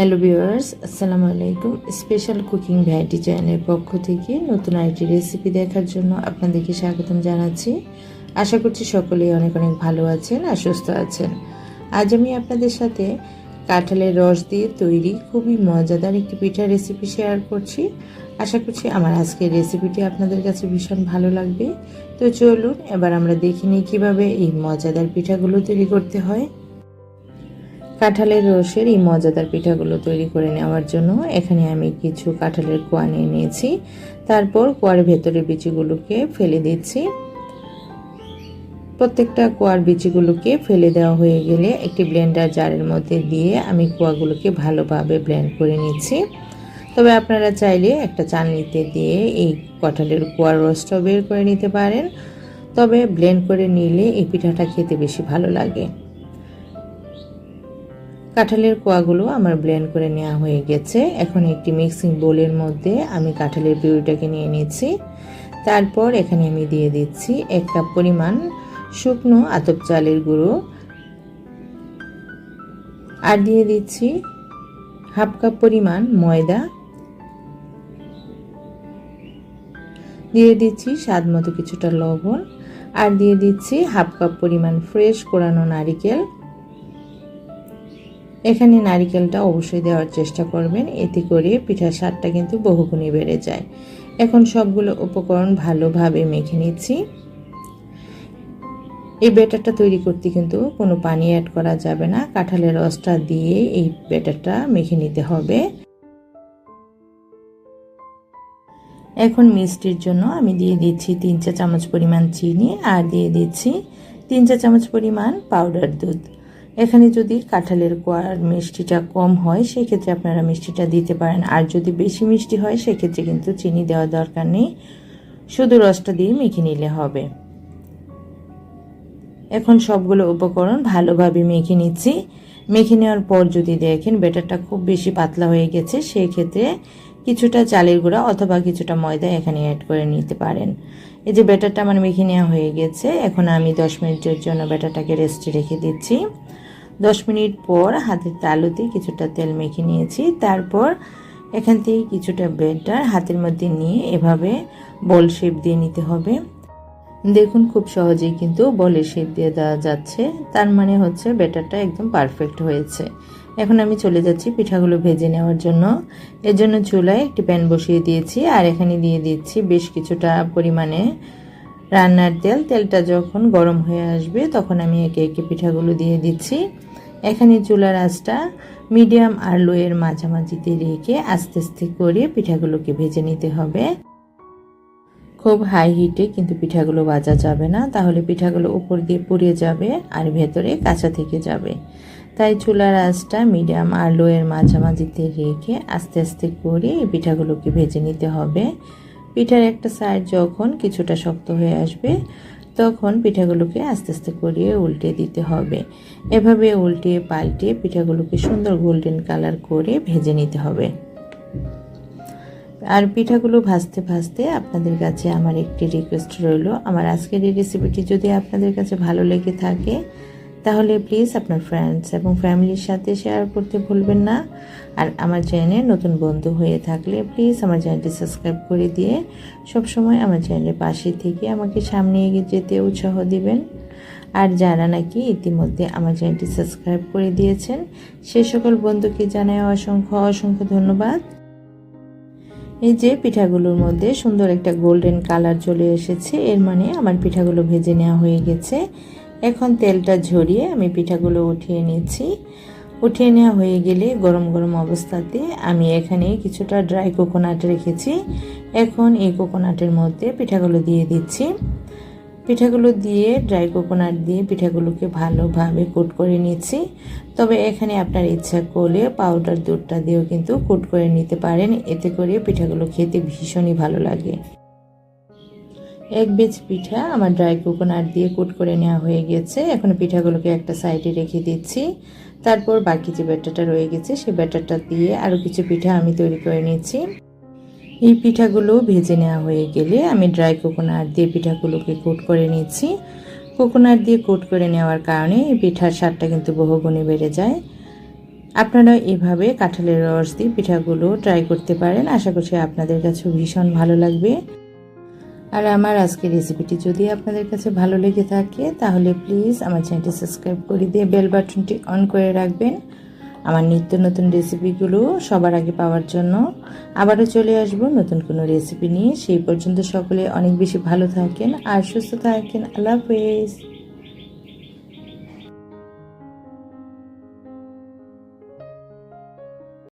Hello viewers আসসালামু আলাইকুম special cooking variety চ্যানেলের পক্ষ থেকে নতুন আরেকটি রেসিপি দেখার জন্য আপনাদেরকে স্বাগতম জানাচ্ছি। আশা করছি সকলেই অনেক অনেক ভালো আছেন আর সুস্থ আছেন। আজ আমি আপনাদের সাথে কাঁঠালের রস দিয়ে তৈরি খুবই মজাদার একটি পিঠার রেসিপি শেয়ার করছি। আশা করছি আমার আজকের রেসিপিটি আপনাদের কাছে ভীষণ ভালো লাগবে। তো চলুন, এবার আমরা দেখে নিই কীভাবে এই মজাদার পিঠাগুলো তৈরি করতে হয়। কাঁঠালের রসের এই মজাদার পিঠাগুলো তৈরি করে নেওয়ার জন্য এখানে আমি কিছু কাঁঠালের কোয়া নিয়ে নিয়েছি। তারপর কোয়ার ভেতরের বিচিগুলোকে ফেলে দিচ্ছি। প্রত্যেকটা কোয়ার বিচিগুলোকে ফেলে দেওয়া হয়ে গেলে একটি ব্লেন্ডার জারের মধ্যে দিয়ে আমি কোয়াগুলোকে ভালোভাবে ব্লেন্ড করে নিচ্ছি। তবে আপনারা চাইলে একটা চালনিতে দিয়ে এই কাঁঠালের কোয়ার রসটাও বের করে নিতে পারেন। তবে ব্লেন্ড করে নিলে এই পিঠাটা খেতে বেশি ভালো লাগে। কাঁঠালের কোয়াগুলো আমার ব্লেন্ড করে নেওয়া হয়ে গেছে। এখন একটি মিক্সিং বোলের মধ্যে আমি কাঁঠালের পিউরিটাকে নিয়ে নিচ্ছি। তারপর এখানে আমি দিয়ে দিচ্ছি এক কাপ পরিমাণ শুকনো আতপ চালের গুঁড়ো। আর দিয়ে দিচ্ছি হাফ কাপ পরিমাণ ময়দা। দিয়ে দিচ্ছি স্বাদ মতো কিছুটা লবণ। আর দিয়ে দিচ্ছি হাফ কাপ পরিমাণ ফ্রেশ কোরানো নারিকেল। এখানে নারিকেলটা অবশ্যই দেওয়ার চেষ্টা করবেন। এতে করে পিঠার স্বাদটা কিন্তু বহুগুণে বেড়ে যায়। এখন সবগুলো উপকরণ ভালোভাবে মেখে নিচ্ছি। এই ব্যাটারটা তৈরি করতে কিন্তু কোনো পানি অ্যাড করা যাবে না। কাঁঠালের রসটা দিয়ে এই ব্যাটারটা মেখে নিতে হবে। এখন মিষ্টির জন্য আমি দিয়ে দিচ্ছি তিন চা চামচ পরিমাণ চিনি আর দিয়ে দিচ্ছি তিন চা চামচ পরিমাণ পাউডার দুধ। এখানে যদি কাঁঠালের কোয়ার মিষ্টিটা কম হয়, সেক্ষেত্রে আপনারা মিষ্টিটা দিতে পারেন। আর যদি বেশি মিষ্টি হয়, সেক্ষেত্রে কিন্তু চিনি দেওয়ার দরকার নেই। শুধু রসটা দিয়ে মেখে নিলে হবে। এখন সবগুলো উপকরণ ভালোভাবে মেখে নিচ্ছি। মেখে নেওয়ার পর যদি দেখেন ব্যাটারটা খুব বেশি পাতলা হয়ে গেছে সেই ক্ষেত্রে কিছুটা চালের গুঁড়া অথবা কিছুটা ময়দা এখানে অ্যাড করে নিতে পারেন। এই যে ব্যাটারটা আমার মেখে নেওয়া হয়ে গেছে, এখন আমি দশ মিনিটের জন্য ব্যাটারটাকে রেস্টে রেখে দিচ্ছি। দশ মিনিট পর হাতের তালুতে কিছুটা তেল মেখে নিয়েছি। তারপর এখান থেকে কিছুটা ব্যাটার হাতের মধ্যে নিয়ে এভাবে বল শেপ দিয়ে নিতে হবে। দেখুন খুব সহজেই কিন্তু বলের শেপ দিয়ে দেওয়া যাচ্ছে। তার মানে হচ্ছে ব্যাটারটা একদম পারফেক্ট হয়েছে। এখন আমি চলে যাচ্ছি পিঠাগুলো ভেজে নেওয়ার জন্য। এর জন্য চুলায় একটি প্যান বসিয়ে দিয়েছি আর এখানে দিয়ে দিচ্ছি বেশ কিছুটা পরিমাণে রান্নার তেল, তেলটা যখন গরম হয়ে আসবে তখন আমি একে একে পিঠাগুলো দিয়ে দিচ্ছি। এখানে চুলার আঁচটা মিডিয়াম আর লোয়ের মাঝামাঝিতে রেখে আস্তে আস্তে করে পিঠাগুলোকে ভেজে নিতে হবে। খুব হাই হিটে কিন্তু পিঠাগুলো ভাজা যাবে না, তাহলে পিঠাগুলো উপর দিয়ে পুড়ে যাবে আর ভেতরে কাঁচা থেকে যাবে। তাই চুলার আঁচটা মিডিয়াম আর লোয়ের মাঝামাঝিতে রেখে আস্তে আস্তে করে এই পিঠাগুলোকে ভেজে নিতে হবে। পিঠার একটা সাইড যখন কিছুটা শক্ত হয়ে আসবে, তখন পিঠাগুলোকে আস্তে আস্তে করিয়ে উল্টে দিতে হবে। এভাবে উল্টে পাল্টে পিঠাগুলোকে সুন্দর গোল্ডেন কালার করে ভেজে নিতে হবে। আর পিঠাগুলো ভাজতে ভাজতে আপনাদের কাছে আমার একটি রিকোয়েস্ট রইল। আমার আজকের এই রেসিপিটি যদি আপনাদের কাছে ভালো লেগে থাকে তাহলে প্লিজ আপনার ফ্রেন্ডস এবং ফ্যামিলির সাথে শেয়ার করতে ভুলবেন না। আর আমার চ্যানেলে নতুন বন্ধু হয়ে থাকলে প্লিজ আমার চ্যানেলটি সাবস্ক্রাইব করে দিয়ে সবসময় আমার চ্যানেলের পাশে থেকে আমাকে সামনে এগিয়ে যেতে উৎসাহ দিবেন। আর যারা নাকি ইতিমধ্যে আমার চ্যানেলটি সাবস্ক্রাইব করে দিয়েছেন, সে সকল বন্ধুকে জানাই অসংখ্য অসংখ্য ধন্যবাদ। এই যে পিঠাগুলোর মধ্যে সুন্দর একটা গোল্ডেন কালার চলে এসেছে, এর মানে আমার পিঠাগুলো ভেজে নেওয়া হয়ে গেছে। এখন তেলটা ঝরিয়ে আমি পিঠাগুলো উঠিয়ে নিচ্ছি। উঠিয়ে নেওয়া হয়ে গেলে গরম গরম অবস্থাতে আমি এখানে কিছুটা ড্রাই কোকোনাট রেখেছি। এখন এই কোকোনাটের মধ্যে পিঠাগুলো দিয়ে দিচ্ছি। পিঠাগুলো দিয়ে ড্রাই কোকোনাট দিয়ে পিঠাগুলোকে ভালোভাবে কোট করে নিচ্ছি। তবে এখানে আপনার ইচ্ছা করলে পাউডার দুধটা দিয়েও কিন্তু কোট করে নিতে পারেন। এতে করে পিঠাগুলো খেতে ভীষণই ভালো লাগে। এক বেজ পিঠা, আমার ড্রাই কোকোনাট দিয়ে কুট করে নেওয়া হয়ে গেছে। এখন পিঠাগুলোকে একটা সাইডে রেখে দিচ্ছি। তারপর বাকি যে ব্যাটারটা রয়ে গেছে সেই ব্যাটারটা দিয়ে আরও কিছু পিঠা আমি তৈরি করে নিয়েছি এই পিঠাগুলো ভেজে নেওয়া হয়ে গেলে আমি ড্রাই কোকোনাট দিয়ে পিঠাগুলোকে কোট করে নিচ্ছি। কোকোনাট দিয়ে কোট করে নেওয়ার কারণে এই পিঠার স্বাদটা কিন্তু বহুগুণে বেড়ে যায়। আপনারা এভাবে কাঁঠালের রস দিয়ে পিঠাগুলো ট্রাই করতে পারেন। আশা করছি আপনাদের কাছে ভীষণ ভালো লাগবে। আর আমার আজকের রেসিপিটি যদি আপনাদের কাছে ভালো লেগে থাকে, তাহলে প্লিজ আমার চ্যানেলটি সাবস্ক্রাইব করে দিয়ে বেল বাটনটি অন করে রাখবেন। আমার নিত্য নতুন রেসিপিগুলো সবার আগে পাওয়ার জন্য আবারও চলে আসব নতুন কোনো রেসিপি নিয়ে। সেই পর্যন্ত সকলে অনেক বেশি ভালো থাকেন আর সুস্থ থাকেন। আল্লাহ হাফেজ।